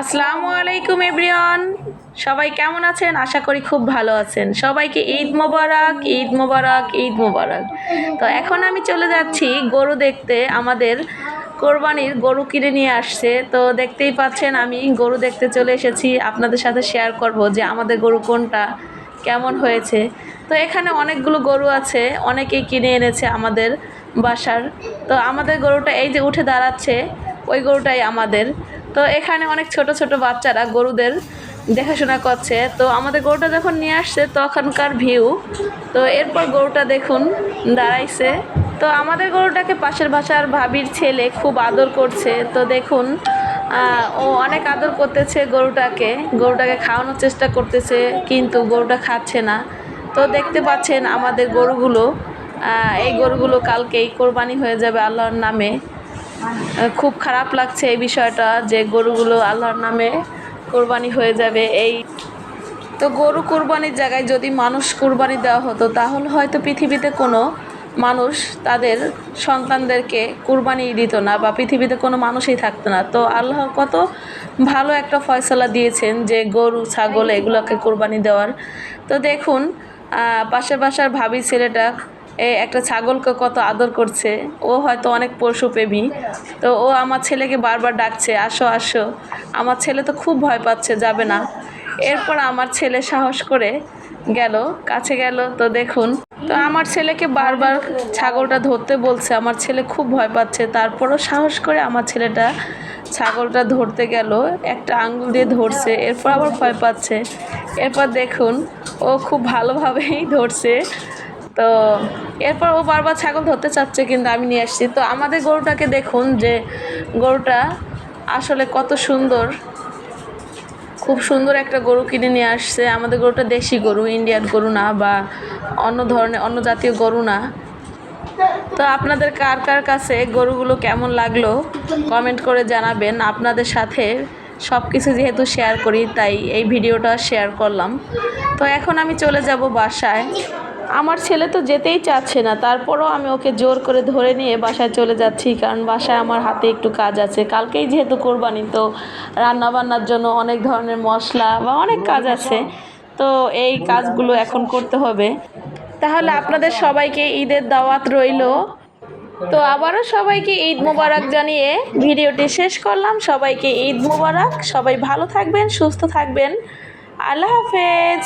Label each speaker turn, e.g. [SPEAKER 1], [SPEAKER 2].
[SPEAKER 1] আসসালামু আলাইকুম, এভরিওয়ান। সবাই কেমন আছেন? আশা করি খুব ভালো আছেন। সবাইকে ঈদ মোবারক ঈদ মোবারক ঈদ মোবারক। তো এখন আমি চলে যাচ্ছি গরু দেখতে। আমাদের কোরবানির গরু কিনে নিয়ে আসছে। তো দেখতেই পাচ্ছেন, আমি গরু দেখতে চলে এসেছি। আপনাদের সাথে শেয়ার করব যে আমাদের গরু কোনটা, কেমন হয়েছে। তো এখানে অনেকগুলো গরু আছে। অনেকেই কিনে এনেছে আমাদের বাসার। তো আমাদের গরুটা এই যে উঠে দাঁড়াচ্ছে, ওই গরুটাই আমাদের। তো এখানে অনেক ছোট ছোট বাচ্চারা গরুদের দেখাশোনা করছে। তো আমাদের গরুটা যখন নিয়ে আসছে তখনকার ভিউ তো এরপর গরুটা দেখুন, দাঁড়াইছে। তো আমাদের গরুটাকে পাশের ভাষার ভাবির ছেলে খুব আদর করছে। তো দেখুন ও অনেক আদর করতেছে গরুটাকে। গরুটাকে খাওয়ানোর চেষ্টা করতেছে, কিন্তু গরুটা খাচ্ছে না। তো দেখতে পাচ্ছেন আমাদের গরুগুলো এই গরুগুলো কালকেই কোরবানি হয়ে যাবে আল্লাহর নামে। খুব খারাপ লাগছে এই বিষয়টা যে গরুগুলো আল্লাহর নামে কোরবানি হয়ে যাবে। এই তো গরু কোরবানির জায়গায় যদি মানুষ কোরবানি দেওয়া হতো, তাহলে হয়তো পৃথিবীতে কোনো মানুষ তাদের সন্তানদেরকে কোরবানি দিত না বা পৃথিবীতে কোনো মানুষই থাকতো না। তো আল্লাহ কত ভালো একটা ফয়সলা দিয়েছেন যে গরু, ছাগল এগুলোকে কোরবানি দেওয়ার। তো দেখুন পাশের বাসার ভাবি ছেলেটা একটা ছাগলকে কত আদর করছে। ও হয়তো অনেক পশুপ্রেমী। তো ও আমার ছেলেকে বারবার ডাকছে, আসো আসো। আমার ছেলে তো খুব ভয় পাচ্ছে, যাবে না। এরপর আমার ছেলে সাহস করে গেল, কাছে গেল। তো দেখুন, তো আমার ছেলেকে বারবার ছাগলটা ধরতে বলছে। আমার ছেলে খুব ভয় পাচ্ছে। তারপরও সাহস করে আমার ছেলেটা ছাগলটা ধরতে গেল। একটা আঙ্গুল দিয়ে ধরছে, এরপর আবার ভয় পাচ্ছে। এরপর দেখুন, ও খুব ভালোভাবেই ধরছে। তো এরপর ও বারবার ছাগল ধরতে চাচ্ছে কিন্তু আমি নিয়ে আসছি। তো আমাদের গরুটাকে দেখুন যে গরুটা আসলে কত সুন্দর, খুব সুন্দর একটা গরু কিনে নিয়ে আসছে। আমাদের গরুটা দেশি গরু, ইন্ডিয়ান গরু না বা অন্য ধরনের, অন্য জাতীয় গরু না। তো আপনাদের কার কার কাছে গরুগুলো কেমন লাগল কমেন্ট করে জানাবেন। আপনাদের সাথে সব কিছু যেহেতু শেয়ার করি, তাই এই ভিডিওটা শেয়ার করলাম। তো এখন আমি চলে যাব বাসায়। আমার ছেলে তো যেতেই চাচ্ছে না, তারপরও আমি ওকে জোর করে ধরে নিয়ে বাসায় চলে যাচ্ছি, কারণ বাসায় আমার হাতে একটু কাজ আছে। কালকেই যেহেতু কোরবানি, তো রান্না বান্নার জন্য অনেক ধরনের মশলা বা অনেক কাজ আছে। তো এই কাজগুলো এখন করতে হবে। তাহলে আপনাদের সবাইকে ঈদের দাওয়াত রইল। তো আবারও সবাইকে ঈদ মোবারক জানিয়ে ভিডিওটি শেষ করলাম। সবাইকে ঈদ মোবারক। সবাই ভালো থাকবেন, সুস্থ থাকবেন। আল্লাহ হাফেজ।